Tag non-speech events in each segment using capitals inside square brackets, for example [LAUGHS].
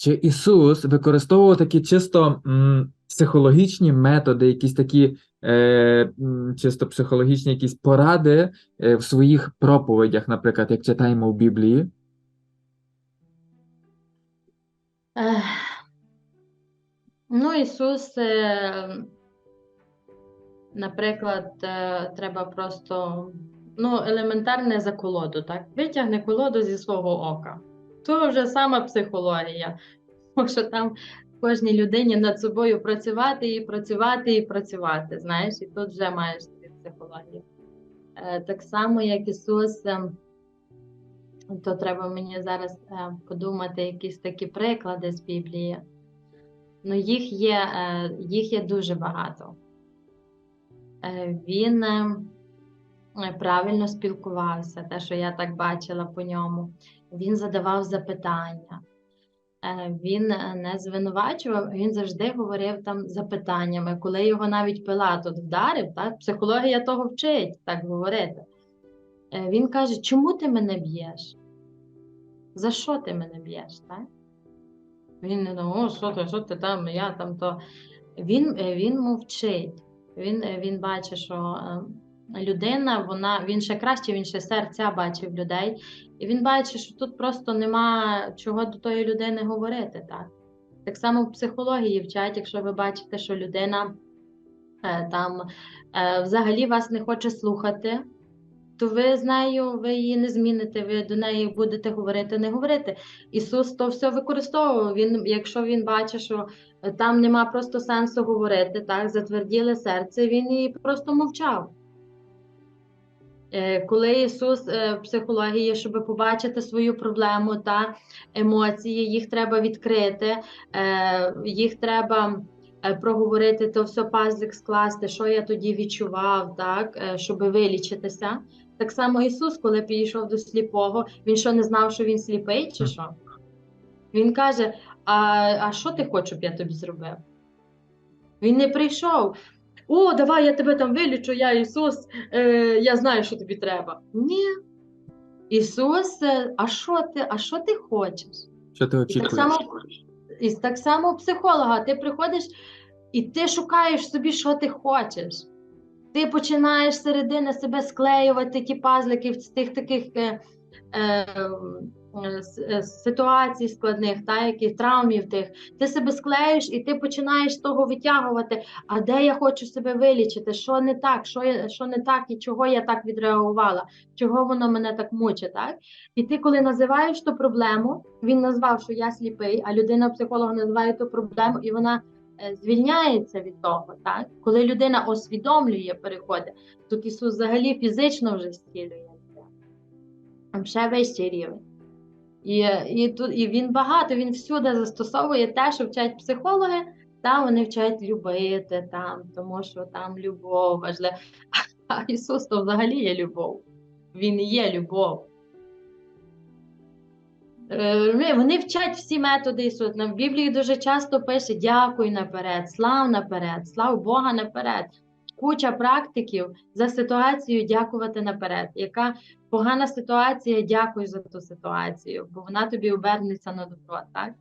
Чи Ісус використовував такі чисто м, психологічні методи, якісь такі е, чисто психологічні якісь поради е, в своїх проповідях, наприклад, як читаємо в Біблії? Ну, Ісус, е, наприклад, е, треба просто ну, елементарне за колоду, так? Витягне колоду зі свого ока. То вже сама психологія. Тому що там кожній людині над собою працювати і працювати і працювати. Знаєш, і тут вже маєш собі психологію. Е, Так само, як Ісус, е, то треба мені зараз е, подумати якісь такі приклади з Біблії. Ну, їх є, їх є дуже багато. Він правильно спілкувався, те, що я так бачила по ньому. Він задавав запитання. Е, Він е, не звинувачував, він завжди говорив там запитаннями. Коли його навіть Пилат вдарив, так, психологія того вчить так говорити. Е, Він каже: Чому ти мене б'єш? За що ти мене б'єш? Так? Він не думав, о, що ти, що ти там, я там то. Він, він мовчить. Він, він бачить, що людина, вона, він ще краще, він ще серця бачив людей. І він бачить, що тут просто нема чого до тої людини говорити. Так, так само в психології вчать, якщо ви бачите, що людина е, там е, взагалі вас не хоче слухати, то ви з нею ви її не зміните, ви до неї будете говорити, не говорити. Ісус то все використовував. Він, якщо він бачить, що там нема просто сенсу говорити, так, затверділе серце, він і просто мовчав. Е, Коли Ісус е, в психології, щоб побачити свою проблему та емоції, їх треба відкрити, е, їх треба проговорити, то все пазлик скласти, що я тоді відчував, так, щоб вилічитися. Так само Ісус, коли підійшов до сліпого, він що не знав, що він сліпий, чи що? Він каже: А, а що ти хочеш, щоб я тобі зробив? Він не прийшов. О, давай я тебе там вилічу, я Ісус, е, я знаю, що тобі треба. Ні. Ісус, е, а що ти, а що ти хочеш? Що ти І так очікуєш? само, і так само психолога. Ти приходиш і ти шукаєш собі, що ти хочеш. Ти починаєш середини себе склеювати ті пазлики з тих таких е, е, ситуацій складних, та, яких травмів тих. Ти себе склеїш і ти починаєш того витягувати, а де я хочу себе вилічити, що не так, що, я, що не так і чого я так відреагувала, чого воно мене так мучить. Так? І ти, коли називаєш ту проблему, він назвав, що я сліпий, а людина психолог називає ту проблему, і вона е, звільняється від того. Так? Коли людина усвідомлює переходи, тут Ісус взагалі фізично вже зцілює. Там ще вищий рівень. І, і, тут, і він багато, він всюди застосовує те, що вчать психологи, та вони вчать любити там, тому що там любов важлива. А Ісус то взагалі є любов. Він є любов. Е, Вони вчать всі методи Ісуса. На- В Біблії дуже часто пише дякуй наперед, слав наперед, слав Бога наперед. Куча практиків за ситуацію дякувати наперед. Яка погана ситуація, дякуй за ту ситуацію, бо вона тобі обернеться на добро, так?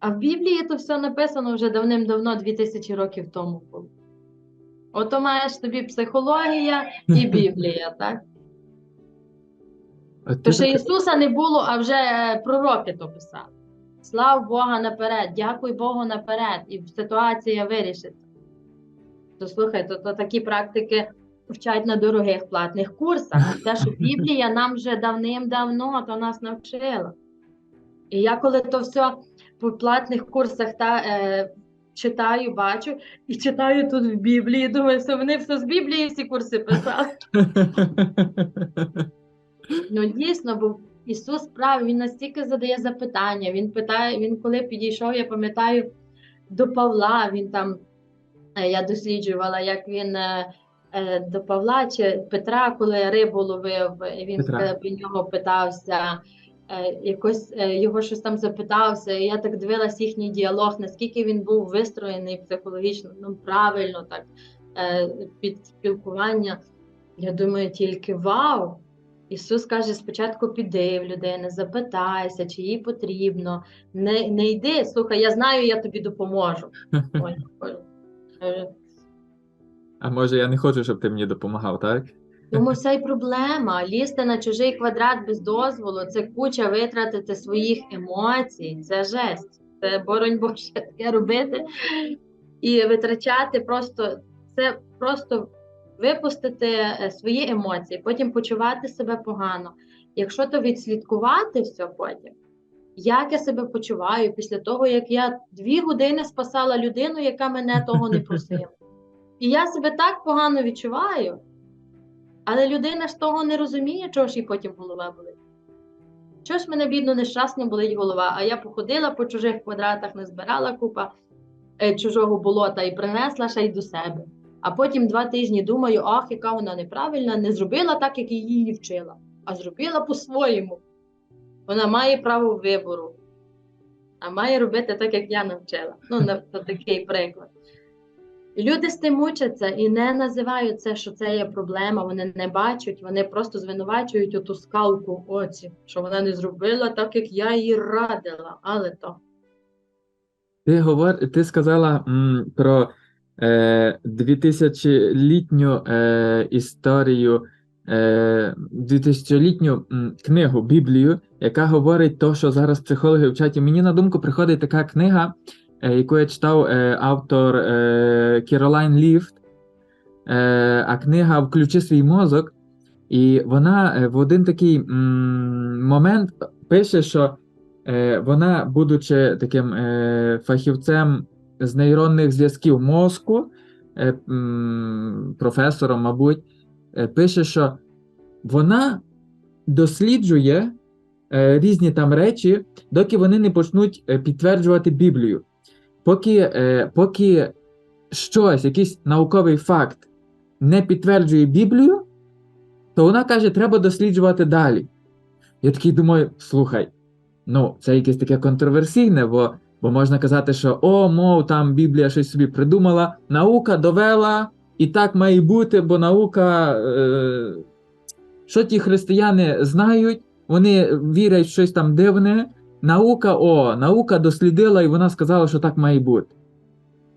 А в Біблії то все написано вже давним-давно, 2000 років тому було. Ото маєш тобі психологія і [LAUGHS] Біблія, так? То ще Ісуса не було, а вже е, пророки то писали. Слав Бога наперед, дякуй Богу наперед, і ситуація вирішиться. То слухай, то, то такі практики вчать на дорогих платних курсах. [LAUGHS] Те, що Біблія нам вже давним-давно то нас навчила. І я коли то все по платних курсах та, е, читаю, бачу, і читаю тут в Біблії, думаю, що вони все з Біблії всі курси писали. [LAUGHS] Ну дійсно, бо Ісус прав, він настільки задає запитання. Він питає, він коли підійшов, я пам'ятаю, до Павла, він там, я досліджувала, як він е, е, до Павла чи Петра, коли рибу ловив, він Петра. е, нього питався, е, якось е, його щось там запитався. І я так дивилась їхній діалог, наскільки він був вистроєний психологічно, ну правильно так, е, під спілкування. Я думаю, тільки вау! Ісус каже, спочатку піди в людини, запитайся, чи їй потрібно. Не, не йди, слухай, я знаю, я тобі допоможу. [LAUGHS] Ой. Е, А може я не хочу, щоб ти мені допомагав, так? Тому вся й проблема. Лізти на чужий квадрат без дозволу це куча витратити своїх емоцій. Це жесть. Це боронь Боже таке робити і витрачати просто це просто випустити е, свої емоції, потім почувати себе погано. Якщо то відслідкувати все потім, як я себе почуваю після того, як я дві години спасала людину, яка мене того не просила. І я себе так погано відчуваю. Але людина ж того не розуміє, чого ж їй потім голова болить. Чого ж мене, бідно, нещасно болить голова, а я походила по чужих квадратах, не збирала купа е, чужого болота і принесла ще й до себе. А потім два тижні думаю, ах, яка вона неправильна, не зробила так, як її вчила, а зробила по-своєму. Вона має право вибору, а має робити так, як я навчила. Ну, на такий приклад. Люди з тим мучаться і не називають це, що це є проблема. Вони не бачать, вони просто звинувачують оту скалку оці, що вона не зробила так, як я їй радила. Але то Ти говор, ти сказала м, про е, 2000-літню е, історію, е, 2000-літню м, книгу Біблію, яка говорить то, що зараз психологи вчать. І мені на думку приходить така книга, е, яку я читав е, автор е, Кіролайн Ліфт. А книга Включи свій мозок. І вона в один такий момент пише, що вона, будучи таким фахівцем з нейронних зв'язків мозку, професором, мабуть, пише, що вона досліджує різні там речі, доки вони не почнуть е, підтверджувати Біблію. Поки, е, поки щось, якийсь науковий факт не підтверджує Біблію, то вона каже, треба досліджувати далі. Я такий думаю, слухай, ну, це якесь таке контроверсійне, бо, бо можна казати, що о, мов, там Біблія щось собі придумала, наука довела, і так має бути, бо наука, е, що ті християни знають, вони вірять в щось там дивне. Наука, о, наука дослідила, і вона сказала, що так має бути.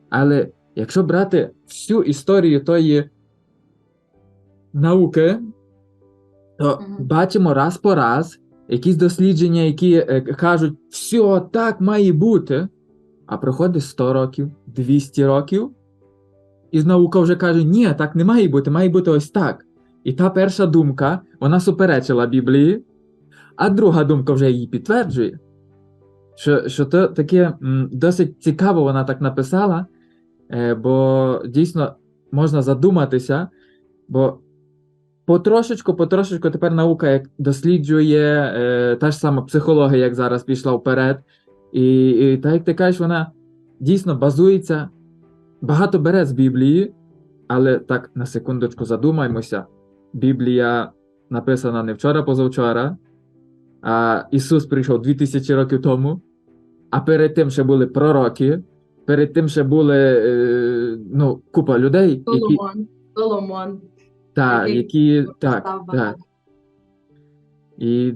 Але якщо брати всю історію тої науки, то Мгм. бачимо раз по раз якісь дослідження, які е, кажуть, все так має бути. А проходить 100 років, 200 років, і наука вже каже: ні, так не має бути, має бути ось так. І та перша думка, вона суперечила Біблії, а друга думка вже її підтверджує. Що, що то таке досить цікаво вона так написала, е, бо дійсно можна задуматися, бо потрошечку, потрошечку тепер наука як досліджує, е, та ж сама психологія, як зараз пішла вперед. І, і так як ти кажеш, вона дійсно базується, багато бере з Біблії, але так на секундочку задумаємося. Біблія написана не вчора, позавчора, а Ісус прийшов 2000 років тому, а перед тим ще були пророки, перед тим ще були е, ну, купа людей, які, Соломон, Соломон. та, які так, так. І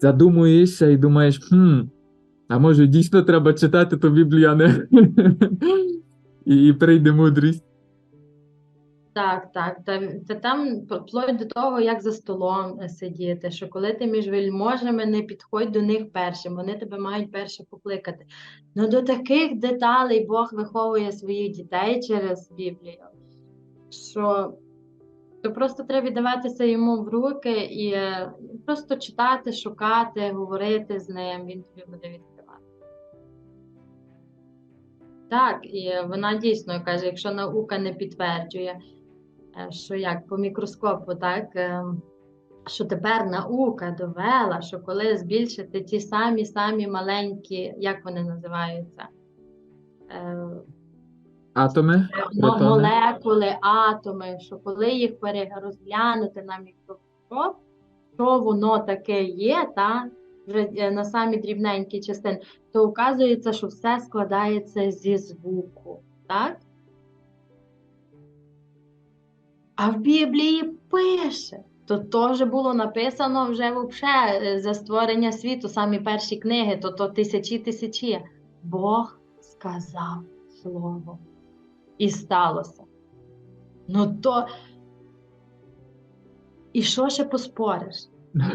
задумуєшся і думаєш, хм, а може дійсно треба читати ту Біблію, а не [LAUGHS] і прийде мудрість. Так, так. Та, та там вплоть до того, як за столом е, сидіти, що коли ти між вельможами, не підходь до них першим, вони тебе мають перше покликати. Ну до таких деталей Бог виховує своїх дітей через Біблію, що то просто треба віддаватися йому в руки і е, просто читати, шукати, говорити з ним, він тобі буде відкривати. Так, і вона дійсно каже, якщо наука не підтверджує, що як по мікроскопу, так, е, що тепер наука довела, що коли збільшити ті самі самі маленькі, як вони називаються, е, Атоми, протони. молекули, атоми, що коли їх перерозглянути на мікроскоп, що воно таке є, та вже е, на самі дрібненькі частини, то оказується, що все складається зі звуку. Так? А в Біблії пише, то вже було написано вже вообще е, за створення світу, самі перші книги, то то тисячі тисячі. Бог сказав слово. І сталося. Ну то. І що ще поспориш?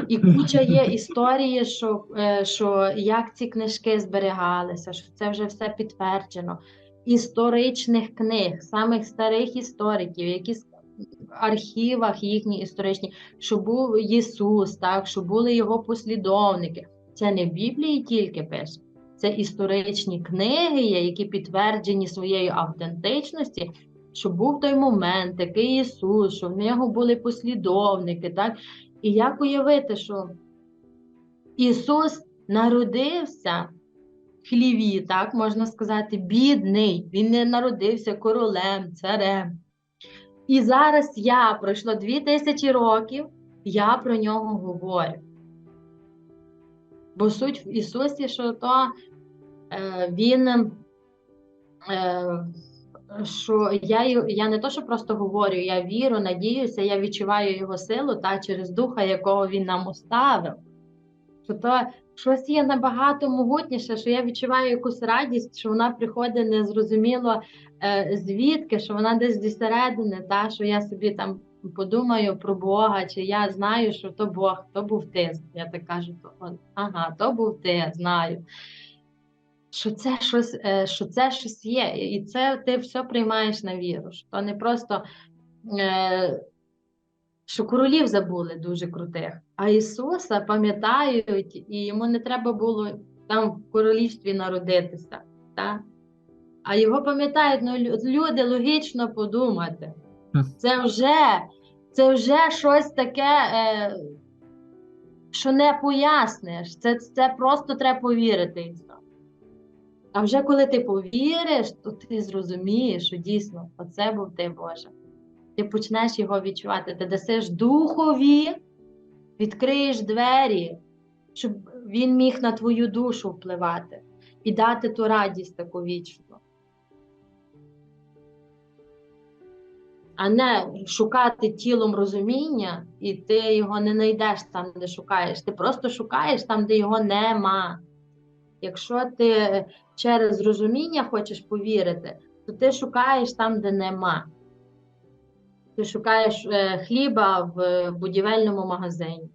І куча є [LAUGHS] історії, що, е, що як ці книжки зберігалися, що це вже все підтверджено. Історичних книг, самих старих істориків, які архівах їхні історичні, що був Ісус, так, що були його послідовники. Це не в Біблії тільки пише, це історичні книги, які підтверджені своєю автентичності, що був той момент, такий Ісус, що в нього були послідовники. так, і як уявити, що Ісус народився в хліві, так можна сказати, бідний. Він не народився королем, царем. І зараз я пройшло дві тисячі років, я про нього говорю. Бо суть в Ісусі, що то е, Він. Е, що я, я не то, що просто говорю, я вірю, надіюся, я відчуваю його силу та через духа, якого він нам оставив. Що то щось є набагато могутніше, що я відчуваю якусь радість, що вона приходить незрозуміло е, звідки, що вона десь зі та що я собі там подумаю про Бога, чи я знаю, що то Бог, то був ти. Я так кажу, то ага, то був ти, знаю що це щось, е, що це щось є, і це ти все приймаєш на віру. Що не просто е, що королів забули дуже крутих, а Ісуса пам'ятають, і йому не треба було там в королівстві народитися. Та? А його пам'ятають, ну люди логічно подумати. Це вже, це вже щось таке, е, що не поясниш. Це, це просто треба повірити і все. А вже коли ти повіриш, то ти зрозумієш, що дійсно оце був ти Боже. Ти почнеш його відчувати. Ти дасиш духові, відкриєш двері, щоб він міг на твою душу впливати і дати ту радість таку вічну. А не шукати тілом розуміння, і ти його не знайдеш там, де шукаєш. Ти просто шукаєш там, де його нема. Якщо ти через розуміння хочеш повірити, то ти шукаєш там, де нема. Ти шукаєш е, хліба в будівельному магазині.